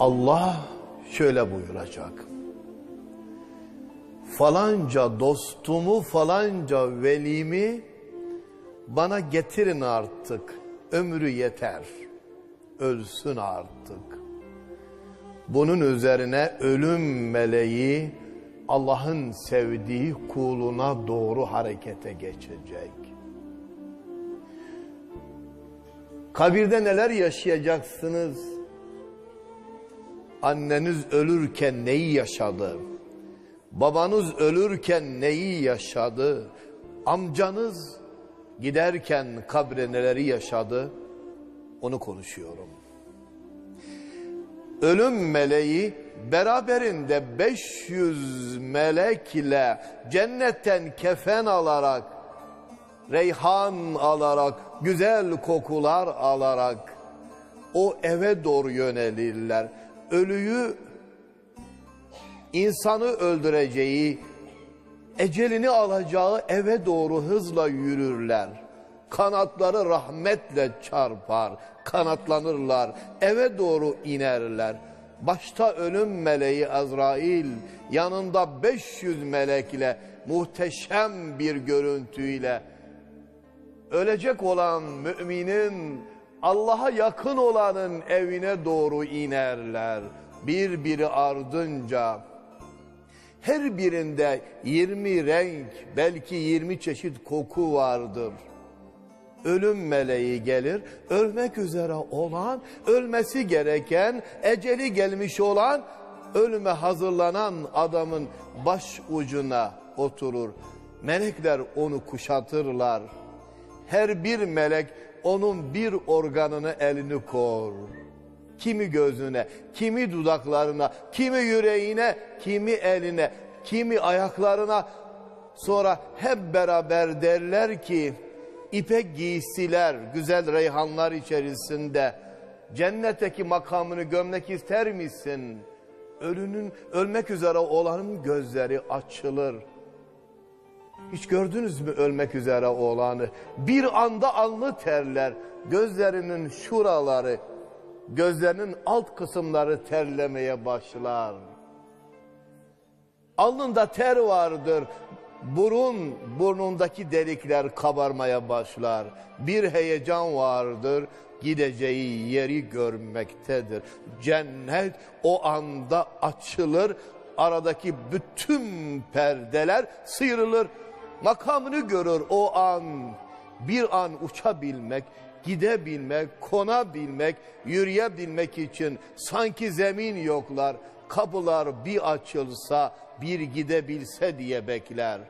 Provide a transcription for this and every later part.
Allah şöyle buyuracak. Falanca dostumu, falanca velimi bana getirin artık. Ömrü yeter. Ölsün artık. Bunun üzerine ölüm meleği Allah'ın sevdiği kuluna doğru harekete geçecek. Kabirde neler yaşayacaksınız? Anneniz ölürken neyi yaşadı? Babanız ölürken neyi yaşadı? Amcanız giderken kabre neleri yaşadı? Onu konuşuyorum. Ölüm meleği beraberinde 500 melek ile cennetten kefen alarak, reyhan alarak, güzel kokular alarak o eve doğru yönelirler. Ölüyü insanı öldüreceği, ecelini alacağı eve doğru hızla yürürler. Kanatları rahmetle çarpar, kanatlanırlar, eve doğru inerler. Başta ölüm meleği Azrail, yanında 500 melekle muhteşem bir görüntüyle ölecek olan müminin Allah'a yakın olanın evine doğru inerler. Birbiri ardınca her birinde 20 renk belki 20 çeşit koku vardır. Ölüm meleği gelir, ölmek üzere olan, ölmesi gereken, eceli gelmiş olan, ölüme hazırlanan adamın baş ucuna oturur. Melekler onu kuşatırlar. Her bir melek onun bir organını elini kor. Kimi gözüne, kimi dudaklarına, kimi yüreğine, kimi eline, kimi ayaklarına. Sonra hep beraber derler ki ipek giysiler, güzel reyhanlar içerisinde cennetteki makamını gömmek ister misin? Ölünün ölmek üzere olanın gözleri açılır. Hiç gördünüz mü ölmek üzere olanı? Bir anda alnı terler. Gözlerinin şuraları, gözlerinin alt kısımları terlemeye başlar. Alnında ter vardır. Burun, burnundaki delikler kabarmaya başlar. Bir heyecan vardır. Gideceği yeri görmektedir. Cennet o anda açılır. Aradaki bütün perdeler sıyrılır. Makamını görür o an. Bir an uçabilmek, gidebilmek, konabilmek, yürüyebilmek için sanki zemin yoklar. Kapılar bir açılsa, bir gidebilse diye bekler.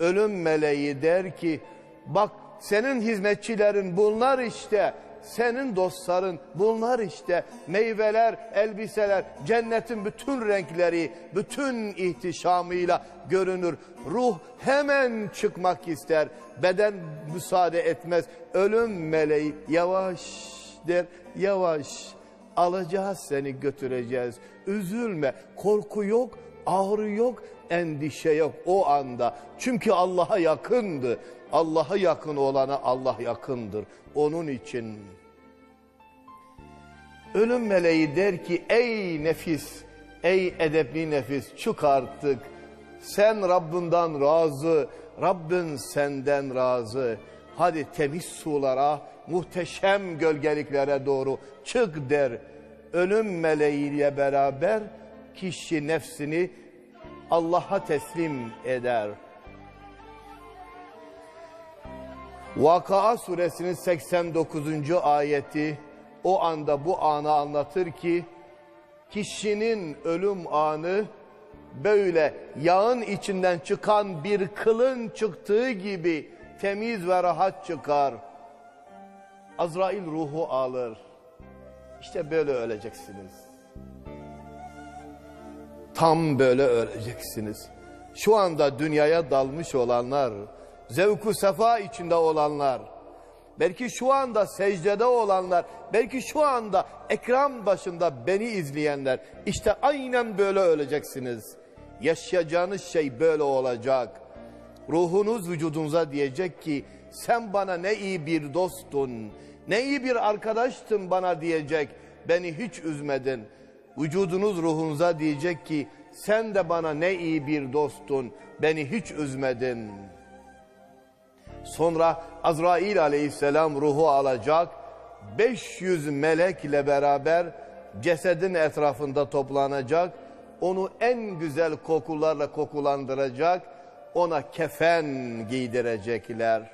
Ölüm meleği der ki, bak senin hizmetçilerin bunlar işte, senin dostların bunlar işte, meyveler, elbiseler, cennetin bütün renkleri, bütün ihtişamıyla görünür. Ruh hemen çıkmak ister, beden müsaade etmez. Ölüm meleği yavaş der, yavaş alacağız seni götüreceğiz. Üzülme, korku yok, ağrı yok, endişe yok o anda. Çünkü Allah'a yakındı. Allah'a yakın olana Allah yakındır. Onun için ölüm meleği der ki ey nefis, ey edepli nefis çık artık. Sen Rabbinden razı, Rabbin senden razı. Hadi temiz sulara, muhteşem gölgeliklere doğru çık der. Ölüm meleğiyle beraber kişi nefsini Allah'a teslim eder. Vakıa suresinin 89. ayeti o anda bu anı anlatır ki kişinin ölüm anı böyle yağın içinden çıkan bir kılın çıktığı gibi temiz ve rahat çıkar. Azrail ruhu alır. İşte böyle öleceksiniz. Tam böyle öleceksiniz. Şu anda dünyaya dalmış olanlar, zevku sefa içinde olanlar, belki şu anda secdede olanlar, belki şu anda ekran başında beni izleyenler, işte aynen böyle öleceksiniz. Yaşayacağınız şey böyle olacak. Ruhunuz vücudunuza diyecek ki sen bana ne iyi bir dostun, ne iyi bir arkadaştın bana diyecek. Beni hiç üzmedin. vücudunuz ruhunuza diyecek ki sen de bana ne iyi bir dostun, beni hiç üzmedin. Sonra Azrail aleyhisselam ruhu alacak, 500 melekle beraber cesedin etrafında toplanacak, onu en güzel kokularla kokulandıracak, ona kefen giydirecekler.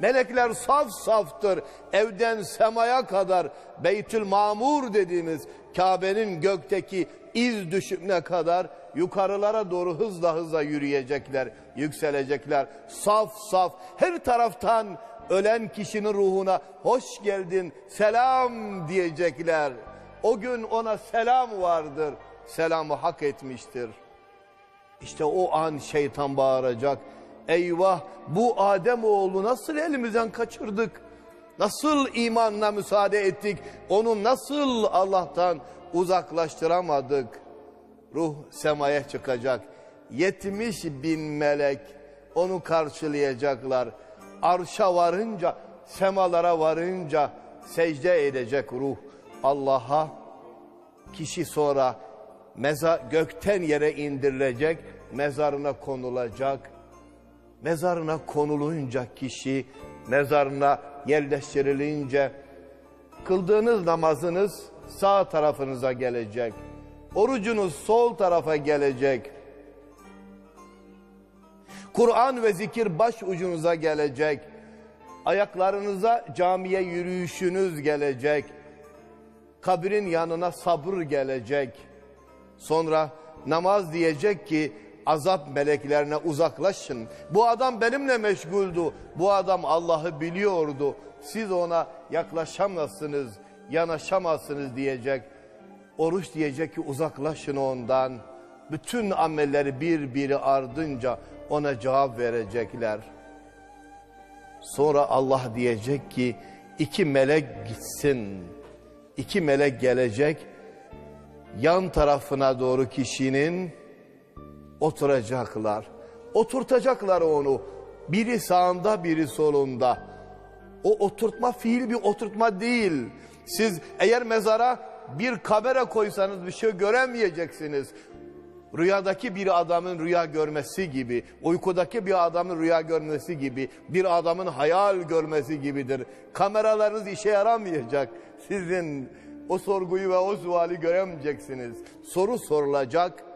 Melekler saf saftır. Evden semaya kadar Beytül Mamur dediğimiz Kabe'nin gökteki iz düşümüne kadar yukarılara doğru hızla hızla yürüyecekler, yükselecekler. Saf saf her taraftan ölen kişinin ruhuna hoş geldin, selam diyecekler. O gün ona selam vardır. Selamı hak etmiştir. İşte o an şeytan bağıracak. Eyvah bu Adem oğlu nasıl elimizden kaçırdık? Nasıl imanla müsaade ettik? Onu nasıl Allah'tan uzaklaştıramadık? Ruh semaya çıkacak. 70 bin melek onu karşılayacaklar. Arşa varınca, semalara varınca secde edecek ruh Allah'a. Kişi sonra meza gökten yere indirilecek, mezarına konulacak. Mezarına konulunca kişi, mezarına yerleştirilince kıldığınız namazınız sağ tarafınıza gelecek. Orucunuz sol tarafa gelecek. Kur'an ve zikir baş ucunuza gelecek. Ayaklarınıza camiye yürüyüşünüz gelecek. Kabrin yanına sabır gelecek. Sonra namaz diyecek ki azap meleklerine uzaklaşın. Bu adam benimle meşguldü. Bu adam Allah'ı biliyordu. Siz ona yaklaşamazsınız, yanaşamazsınız diyecek. Oruç diyecek ki uzaklaşın ondan. Bütün amelleri bir biri ardınca ona cevap verecekler. Sonra Allah diyecek ki iki melek gitsin. İki melek gelecek. Yan tarafına doğru kişinin oturacaklar. Oturtacaklar onu. Biri sağında biri solunda. O oturtma fiil bir oturtma değil. Siz eğer mezara bir kamera koysanız bir şey göremeyeceksiniz. Rüyadaki bir adamın rüya görmesi gibi, uykudaki bir adamın rüya görmesi gibi, bir adamın hayal görmesi gibidir. Kameralarınız işe yaramayacak. Sizin o sorguyu ve o suali göremeyeceksiniz. Soru sorulacak.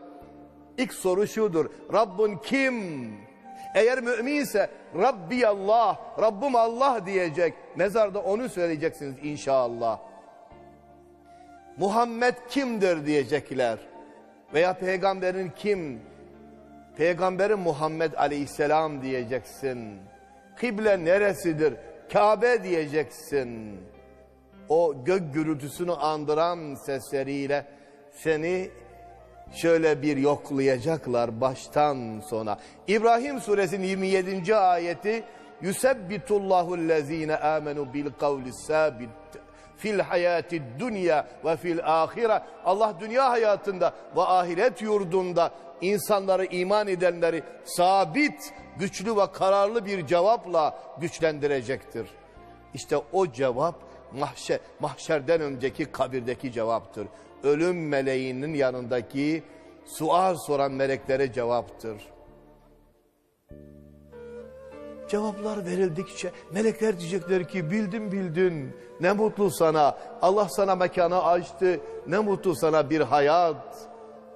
İlk soru şudur. Rabbun kim? Eğer müminse Rabbi Allah, Rabbim Allah diyecek. Mezarda onu söyleyeceksiniz inşallah. Muhammed kimdir diyecekler. Veya peygamberin kim? Peygamberin Muhammed aleyhisselam diyeceksin. Kıble neresidir? Kabe diyeceksin. O gök gürültüsünü andıran sesleriyle seni şöyle bir yoklayacaklar baştan sona. İbrahim suresinin 27. ayeti Yusebbitullahu lezine amenu bil kavli sabit fil hayati dünya ve fil ahire Allah dünya hayatında ve ahiret yurdunda insanları iman edenleri sabit, güçlü ve kararlı bir cevapla güçlendirecektir. İşte o cevap mahşer, mahşerden önceki kabirdeki cevaptır. Ölüm meleğinin yanındaki sual soran meleklere cevaptır. Cevaplar verildikçe melekler diyecekler ki bildin bildin ne mutlu sana Allah sana mekanı açtı ne mutlu sana bir hayat.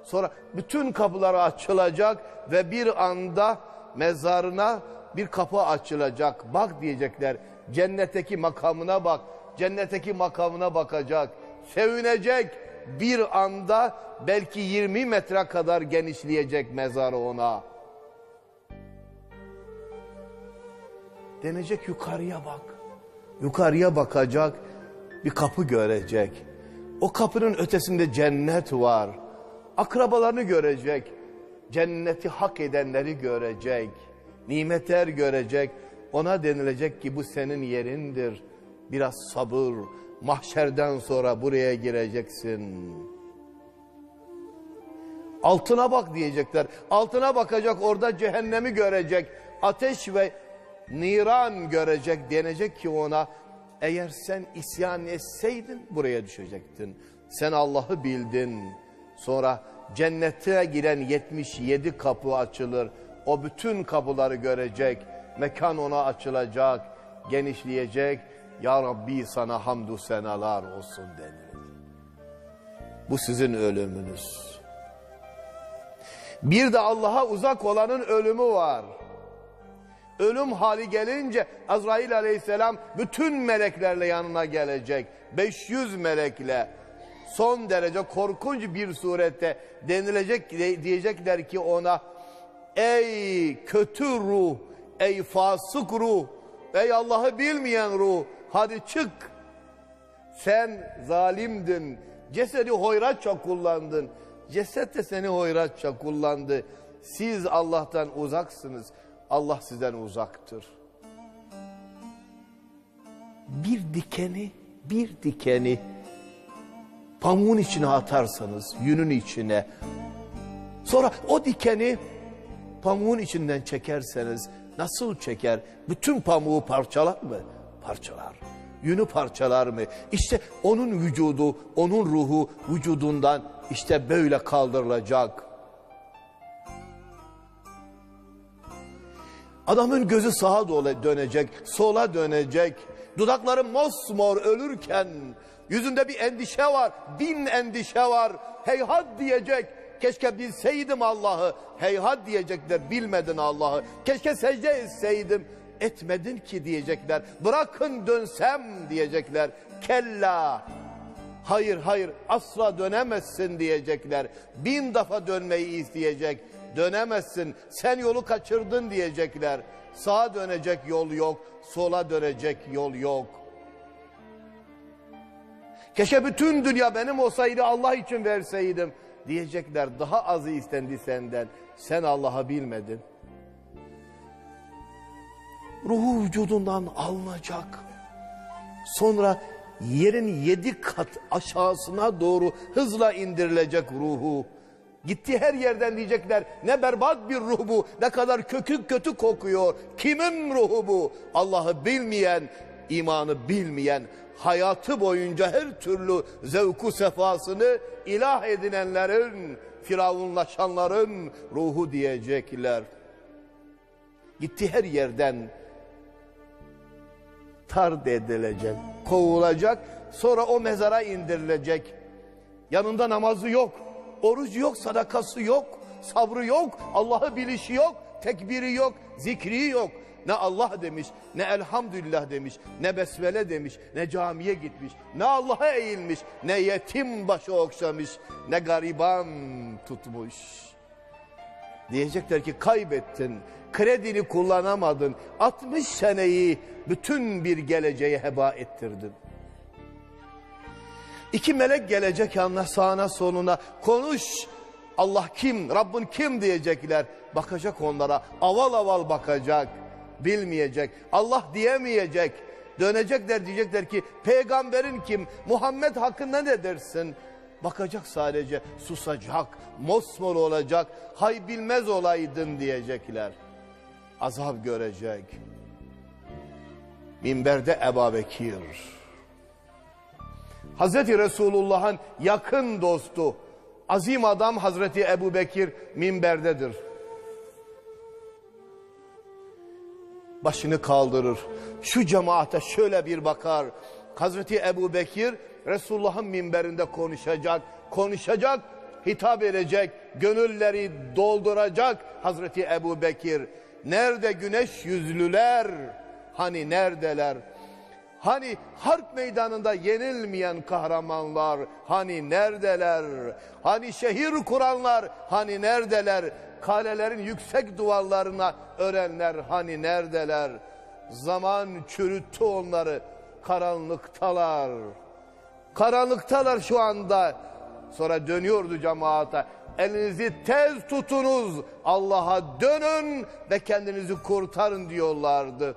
Sonra bütün kapılar açılacak ve bir anda mezarına bir kapı açılacak. Bak diyecekler cennetteki makamına bak cennetteki makamına bakacak sevinecek bir anda belki 20 metre kadar genişleyecek mezarı ona. Denecek yukarıya bak. Yukarıya bakacak bir kapı görecek. O kapının ötesinde cennet var. Akrabalarını görecek. Cenneti hak edenleri görecek. Nimetler görecek. Ona denilecek ki bu senin yerindir. Biraz sabır. Mahşerden sonra buraya gireceksin. Altına bak diyecekler. Altına bakacak orada cehennemi görecek. Ateş ve niran görecek denecek ki ona Eğer sen isyan etseydin buraya düşecektin. Sen Allah'ı bildin. Sonra cennete giren 77 kapı açılır. O bütün kapıları görecek. Mekan ona açılacak, genişleyecek. Ya Rabbi sana hamdü senalar olsun denilir. Bu sizin ölümünüz. Bir de Allah'a uzak olanın ölümü var. Ölüm hali gelince Azrail aleyhisselam bütün meleklerle yanına gelecek. 500 melekle son derece korkunç bir surette denilecek diyecekler ki ona ey kötü ruh, ey fasık ruh, ey Allah'ı bilmeyen ruh hadi çık. Sen zalimdin, cesedi hoyratça kullandın. Ceset de seni hoyratça kullandı. Siz Allah'tan uzaksınız. Allah sizden uzaktır. Bir dikeni, bir dikeni pamuğun içine atarsanız, yünün içine. Sonra o dikeni pamuğun içinden çekerseniz nasıl çeker? Bütün pamuğu parçalar mı? Parçalar. Yünü parçalar mı? İşte onun vücudu, onun ruhu vücudundan işte böyle kaldırılacak. Adamın gözü sağa doğru dönecek, sola dönecek. Dudakları mosmor ölürken yüzünde bir endişe var, bin endişe var. Heyhat diyecek. Keşke bilseydim Allah'ı. Heyhat diyecekler bilmedin Allah'ı. Keşke secde etseydim. Etmedin ki diyecekler. Bırakın dönsem diyecekler. Kella. Hayır hayır asla dönemezsin diyecekler. Bin defa dönmeyi isteyecek. Dönemezsin sen yolu kaçırdın diyecekler. Sağa dönecek yol yok. Sola dönecek yol yok. Keşke bütün dünya benim olsaydı Allah için verseydim diyecekler. Daha azı istendi senden. Sen Allah'ı bilmedin. Ruhu vücudundan alınacak. Sonra yerin yedi kat aşağısına doğru hızla indirilecek ruhu. Gitti her yerden diyecekler ne berbat bir ruh bu ne kadar kökü kötü kokuyor. Kimin ruhu bu? Allah'ı bilmeyen, imanı bilmeyen, hayatı boyunca her türlü zevku sefasını ilah edinenlerin, firavunlaşanların ruhu diyecekler. Gitti her yerden tard edilecek, kovulacak, sonra o mezara indirilecek. Yanında namazı yok, orucu yok, sadakası yok, sabrı yok, Allah'ı bilişi yok, tekbiri yok, zikri yok. Ne Allah demiş, ne elhamdülillah demiş, ne besmele demiş, ne camiye gitmiş, ne Allah'a eğilmiş, ne yetim başı okşamış, ne gariban tutmuş. Diyecekler ki kaybettin, kredini kullanamadın, 60 seneyi bütün bir geleceği heba ettirdin. İki melek gelecek yanına sağına soluna konuş. Allah kim, Rabbin kim diyecekler. Bakacak onlara, aval aval bakacak, bilmeyecek. Allah diyemeyecek. Dönecekler diyecekler ki peygamberin kim, Muhammed hakkında ne dersin? Bakacak sadece susacak, mosmor olacak, hay bilmez olaydın diyecekler. Azap görecek. Minberde Ebu Bekir. Hazreti Resulullah'ın yakın dostu, azim adam Hazreti Ebu Bekir minberdedir. Başını kaldırır. Şu cemaate şöyle bir bakar. Hazreti Ebu Bekir Resulullah'ın minberinde konuşacak, konuşacak, hitap edecek, gönülleri dolduracak Hazreti Ebu Bekir. Nerede güneş yüzlüler? Hani neredeler? Hani harp meydanında yenilmeyen kahramanlar hani neredeler? Hani şehir kuranlar hani neredeler? Kalelerin yüksek duvarlarına örenler hani neredeler? Zaman çürüttü onları karanlıktalar. Karanlıktalar şu anda. Sonra dönüyordu cemaate. Elinizi tez tutunuz. Allah'a dönün ve kendinizi kurtarın diyorlardı.